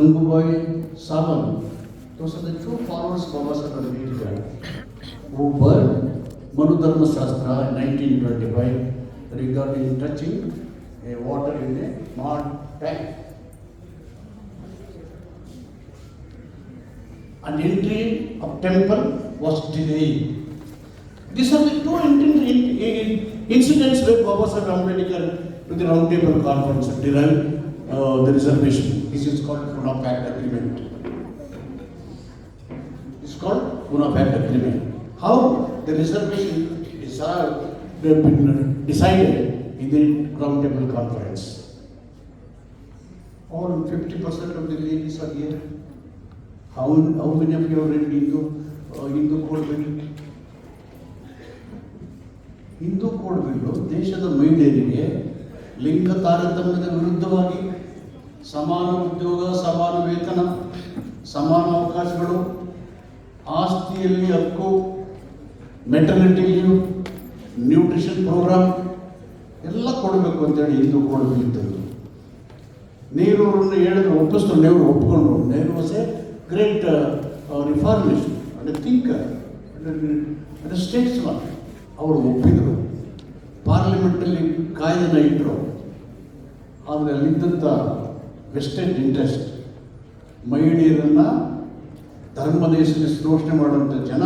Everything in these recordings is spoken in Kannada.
Gangubai Savan. Those are the two followers of Baba Sahib Ambedkar who burned Manu Dharma Shastra in 1925 regarding touching a water in a mud tank. And entry of temple was delayed. These are the two in- in- in- incidents where Baba Sahib Ambedkar with the round table conference derived uh, the reservation. This is called Pune Pact Agreement. It's called Pune Pact Agreement. How the reservation is uh, been decided in the round table conference. All fifty percent of the ladies are here. How, how many of you have read Hindu, uh, Hindu code bill? Hindu code bill ದೇಶದ ಮಹಿಳೆಯರಿಗೆ ಲಿಂಗ ತಾರತಮ್ಯದ ವಿರುದ್ಧವಾಗಿ ಸಮಾನ ಉದ್ಯೋಗ ಸಮಾನ ವೇತನ ಸಮಾನ ಅವಕಾಶಗಳು ಆಸ್ತಿಯಲ್ಲಿ ಹಕ್ಕು, ಮೆಟರ್ನಿಟಿ ಲೀವ್, ನ್ಯೂಟ್ರಿಷನ್ ಪ್ರೋಗ್ರಾಮ್ ಎಲ್ಲ ಕೊಡಬೇಕು ಅಂತೇಳಿ ಹಿಂದೂ ಕೊಡಬೇಕಿದ್ದರು ನೆಹರೂರನ್ನು ಹೇಳಿದ್ರು ಒಪ್ಪಿಸ್ತು Nehru ಒಪ್ಕೊಂಡ್ರು. Nehru was a great reformist and thinker and statesman ಅವರು ಒಪ್ಪಿದರು. ಪಾರ್ಲಿಮೆಂಟಲ್ಲಿ ಕಾಯ್ದೆನ ಇಟ್ಟರು ಆದರೆ ಅಲ್ಲಿದ್ದಂಥ ವೆಸ್ಟೆಡ್ ಇಂಟ್ರೆಸ್ಟ್ ಮಹಿಳೆಯರನ್ನು ಧರ್ಮದೇಶದಲ್ಲಿ ಶೋಷಣೆ ಮಾಡುವಂಥ ಜನ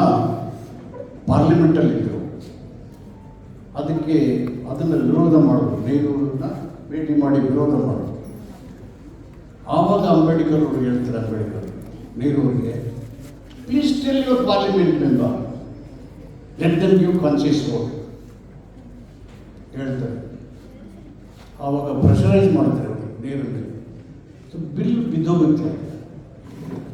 ಪಾರ್ಲಿಮೆಂಟಲ್ಲಿದ್ದರು. ಅದಕ್ಕೆ ಅದನ್ನು ವಿರೋಧ ಮಾಡೋದು ನೆಹರೂರನ್ನ ಭೇಟಿ ಮಾಡಿ ವಿರೋಧ ಮಾಡೋದು. ಆವಾಗ ಅಂಬೇಡ್ಕರ್ ಅವರು ಹೇಳ್ತಾರೆ, Ambedkar ನೆಹರೂರಿಗೆ please tell your parliament member let them you conscious vote ಹೇಳ್ತಾರೆ. ಆವಾಗ ಪ್ರೆಷರೈಸ್ ಮಾಡ್ತಾರೆ ಅವರು ನೆಹರೂರಿಗೆ to build Vidovitra.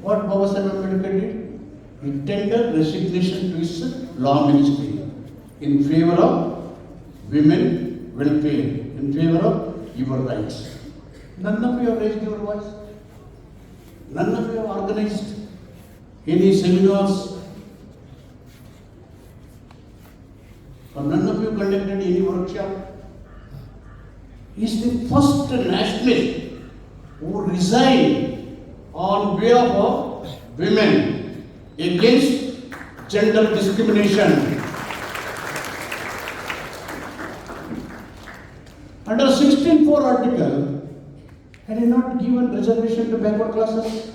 What Baba Sahib Ambedkar did? He tendered resignation to his law ministry in favor of women welfare, in favor of your rights. None of you have raised your voice. None of you have organized any seminars. Or none of you conducted any workshop. He is the first nationalist who resigned on behalf of women against gender discrimination. Under 16.4 article, had he not given reservation to backward classes?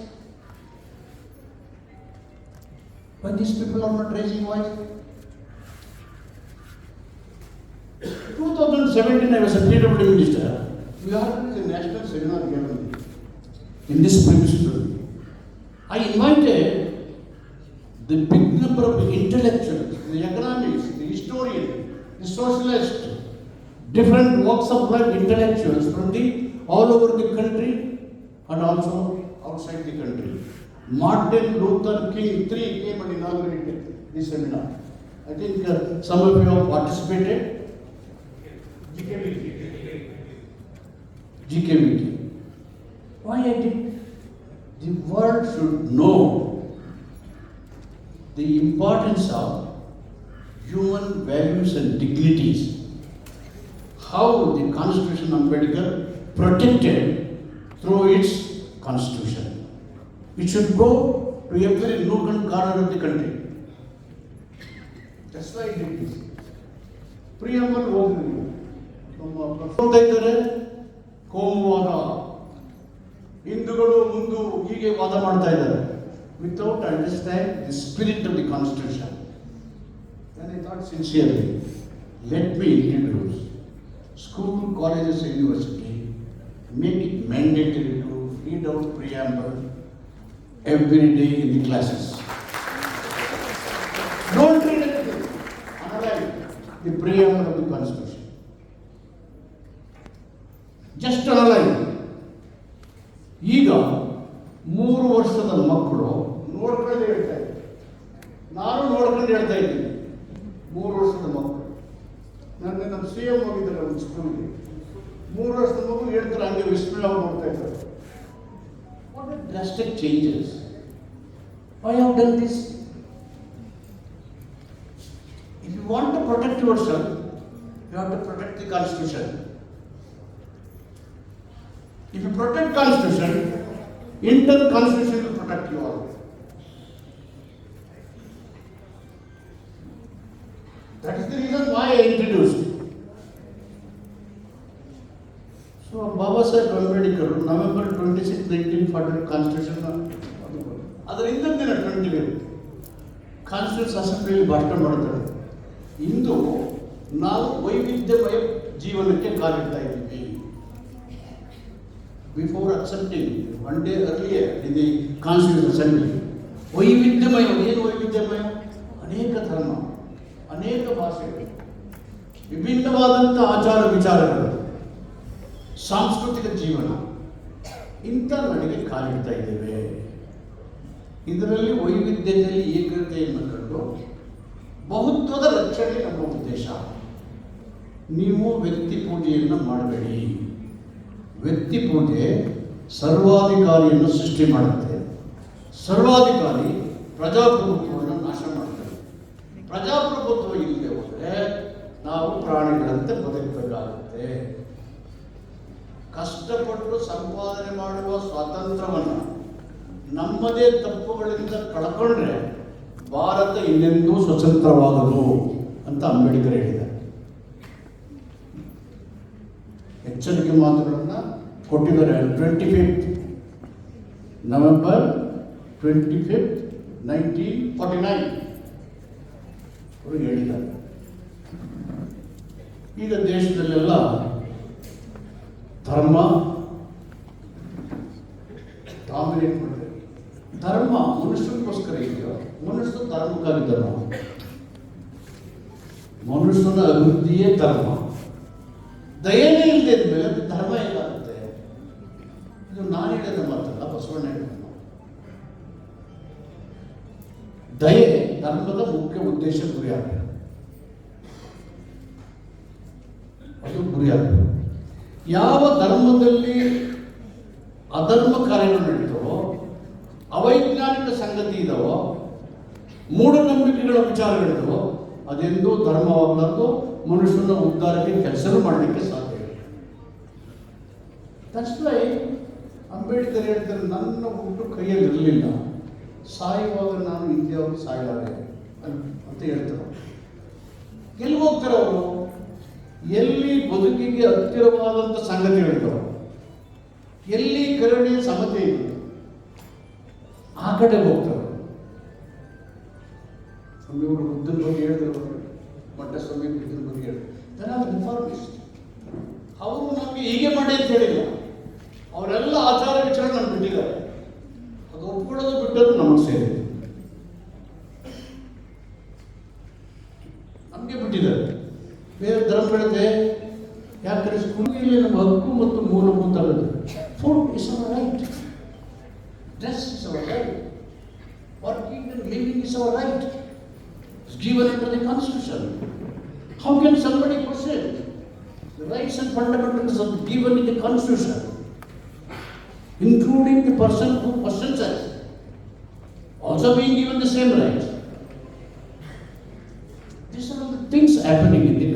Why these people are not raising voice? 2017, I was a PW minister. We organized a national seminar only, in this premises. I invited the big number of intellectuals, the economists, the historian, the socialist, different walks of life intellectuals from the all over the country and also outside the country. Martin Luther King III came and inaugurated this seminar. I think uh, some of you have participated. GKVT. Why I did? The world should know the importance of human values and dignities. How the Constitution of Ambedkar protected through its Constitution. It should go to every nook and corner of the country. That's why I did this. ಪ್ರಿಯಮ್ಮಲ್ ಹೋಗ್ಲಿ ನಮ್ಮ ಪ್ರಫುಲ್ಲ್ ಇದ್ದಾರೆ ಕೋಮುವಾದ ಹಿಂದೂಗಳು ಮುಂದು ಹೀಗೆ ವಾದ ಮಾಡ್ತಾ ಇದ್ದಾರೆ without understand the spirit of the constitution And I thought sincerely, let me introduce school, colleges, university, make it mandatory to read out preamble every day in the classes. Don't read anything, analyze the preamble of the constitution. Just analyze. ಮೂರು ವರ್ಷದ ಮಕ್ಕಳು ನನ್ನ ನಮ್ಮ ಸಿ ಎಂ ಹೋಗಿದ್ದಾರೆ ಒಂದು ಸ್ಕೂಲ್ಗೆ ಮೂರು ವರ್ಷದ ಮಗು ಹೇಳ್ತಾರೆ ಹಂಗೆ ವಿಸ್ಮಯ ಅವ್ರು ನೋಡ್ತಾ ಇದ್ದಾರೆ what drastic changes I have done this if you want to protect yourself you have to protect the constitution If you protect constitution, Indian constitution will protect you all. Baba Saheb Ambedkar November twenty six nineteen forty constitution ಅದರ ಹಿಂದಿನ ದಿನ ಟ್ವೆಂಟಿ ಕಾನ್ಸ್ಟಿಟ್ಯೂಷನ್ ಅಸೆಂಬ್ಲಿಯಲ್ಲಿ ಭಾಷಣ ಮಾಡ್ತಾರೆ ಇಂದು ನಾವು ವೈವಿಧ್ಯಮಯ ಜೀವನಕ್ಕೆ ಕಾಲಿಡ್ತಾ ಇದ್ದೀವಿ. Before accepting one day earlier in the constitution assembly ವೈವಿಧ್ಯಮಯ, ಏನು ವೈವಿಧ್ಯಮಯ? ಅನೇಕ ಧರ್ಮ, ಅನೇಕ ಭಾಷೆಗಳು ವಿಭಿನ್ನವಾದಂಥ ಆಚಾರ ವಿಚಾರಗಳು. ಸಾಂಸ್ಕೃತಿಕ ಜೀವನ. ಇಂಥ ನಡೆಗೆ ಕಾಲಿಡ್ತಾ ಇದ್ದೇವೆ. ಇದರಲ್ಲಿ ವೈವಿಧ್ಯತೆಯಲ್ಲಿ ಏಕತೆಯನ್ನು ಕಂಡು ಬಹುತ್ವದ ರಕ್ಷಣೆ ನಮ್ಮ ಉದ್ದೇಶ. ನೀವು ವ್ಯಕ್ತಿ ಪೂಜೆಯನ್ನು ಮಾಡಬೇಡಿ. ವ್ಯಕ್ತಿ ಪೂಜೆ ಸರ್ವಾಧಿಕಾರಿಯನ್ನು ಸೃಷ್ಟಿ ಮಾಡುತ್ತೆ. ಸರ್ವಾಧಿಕಾರಿ ಪ್ರಜಾಪ್ರಭುತ್ವವನ್ನು ನಾಶ ಮಾಡುತ್ತೆ. ಪ್ರಜಾಪ್ರಭುತ್ವ ಇಲ್ಲದೆ ಹೋದರೆ ನಾವು ಪ್ರಾಣಿಗಳಂತೆ ಕಷ್ಟಪಟ್ಟು ಸಂಪಾದನೆ ಮಾಡುವ ಸ್ವಾತಂತ್ರ್ಯವನ್ನು ನಮ್ಮದೇ ತಪ್ಪುಗಳಿಂದ ಕಳ್ಕೊಂಡ್ರೆ ಭಾರತ ಇನ್ನೆಂದೂ ಸ್ವತಂತ್ರವಾಗದು ಅಂತ ಅಂಬೇಡ್ಕರ್ ಹೇಳಿದ್ದಾರೆ. ಎಚ್ಚರಿಕೆ ಮಾತುಗಳನ್ನು ಕೊಟ್ಟಿದ್ದಾರೆ twenty fifth November twenty fifth nineteen forty nine ಅವರು ಹೇಳಿದ್ದಾರೆ. ಈಗ ದೇಶದಲ್ಲೆಲ್ಲ ಧರ್ಮ ಡಾಮಿನೇಟ್ ಮಾಡಿದೆ. ಧರ್ಮ ಮನುಷ್ಯನಿಗೋಸ್ಕರ ಇದೆಯೋ? ಮನುಷ್ಯನ ಧರ್ಮಕ್ಕಾಗಿ ಧರ್ಮ. ಮನುಷ್ಯನ ಅಭಿವೃದ್ಧಿಯೇ ಧರ್ಮ. ದಯನೇ ಇಲ್ಲದೆ ಮೇಲೆ ಅದು ಧರ್ಮ ಏನಾಗುತ್ತೆ? ಇದು ನಾನು ಹೇಳಿದ ಮಾತಲ್ಲ, ಬಸವಣ್ಣ ಹೇಳಿದ. ದಯೆ ಧರ್ಮದ ಮುಖ್ಯ ಉದ್ದೇಶ ಗುರಿಯಾಗಿದೆ ಅದು ಗುರಿಯಾಗಿದೆ ಯಾವ ಧರ್ಮದಲ್ಲಿ ಅಧರ್ಮ ಕಾರ್ಯಗಳು ನಡೀತವೋ, ಅವೈಜ್ಞಾನಿಕ ಸಂಗತಿ ಇದಾವೋ, ಮೂಢನಂಬಿಕೆಗಳ ವಿಚಾರಗಳಿದಾವೋ, ಅದೆಂದೂ ಧರ್ಮವಾಗಲಾರ್ದು ಮನುಷ್ಯನ ಉದ್ಧಾರಕ್ಕೆ ಕೆಲಸ ಮಾಡಲಿಕ್ಕೆ ಸಾಧ್ಯ ತಕ್ಷಣ ಅಂಬೇಡ್ಕರ್ ಹೇಳ್ತಾರೆ, ನನ್ನ ಹುಟ್ಟು ಕೈಯಲ್ಲಿ ಇರಲಿಲ್ಲ. ಸಾಯುವಾಗ ನಾನು ಇಂಡಿಯಾವ್ರು ಸಾಯಲಾರೆ ಅಂತ ಹೇಳ್ತಾರೆ. ಎಲ್ಲಿ ಹೋಗ್ತಾರೆ ಅವರು? ಎಲ್ಲಿ ಬದುಕಿಗೆ ಹತ್ತಿರವಾದಂಥ ಸಂಗತಿಗಳಿದ್ದಾವೆ? ಎಲ್ಲಿ ಕರುಣೆ ಸಮತೆ ಇದೆ? ಆ ಕಡೆ ಹೋಗ್ತಾರೆ. ಸ್ವಾಮಿಯವರು ಬುದ್ಧನ ಬಗ್ಗೆ ಹೇಳಿದ್ರು ಮಠ ಸ್ವಾಮಿ ಬುದ್ಧನ ಬಗ್ಗೆ ಹೇಳಿದ್ರು. ಅವರು ನಮಗೆ ಹೀಗೆ ಮಾಡಿ ಅಂತ ಹೇಳಿಲ್ಲ. ಅವರೆಲ್ಲ ಆಚಾರ ವಿಚಾರ ನಮ್ಗೆ ಬಿಟ್ಟಿದ್ದಾರೆ. ಅದು ಒಪ್ಕೊಳ್ಳೋದು ಬಿಟ್ಟದ್ದು ನಮಗೆ ಸೇರಿ ನಮಗೆ ಬಿಟ್ಟಿದ್ದಾರೆ. ಬೇರೆ ಧರ್ಮಗಳಿದೆ ಯಾಕಂದ್ರೆ ಸ್ಕೂಲಿನಲ್ಲಿ ನಮ್ಮ ಹಕ್ಕು ಮತ್ತು ಮೂಲಭೂತ food is our right dress is our right working and living is our right is given in the constitution how can somebody question the rights and fundamentals are given in the constitution including the person who questions us also being given the same rights These are all the things happening in the country.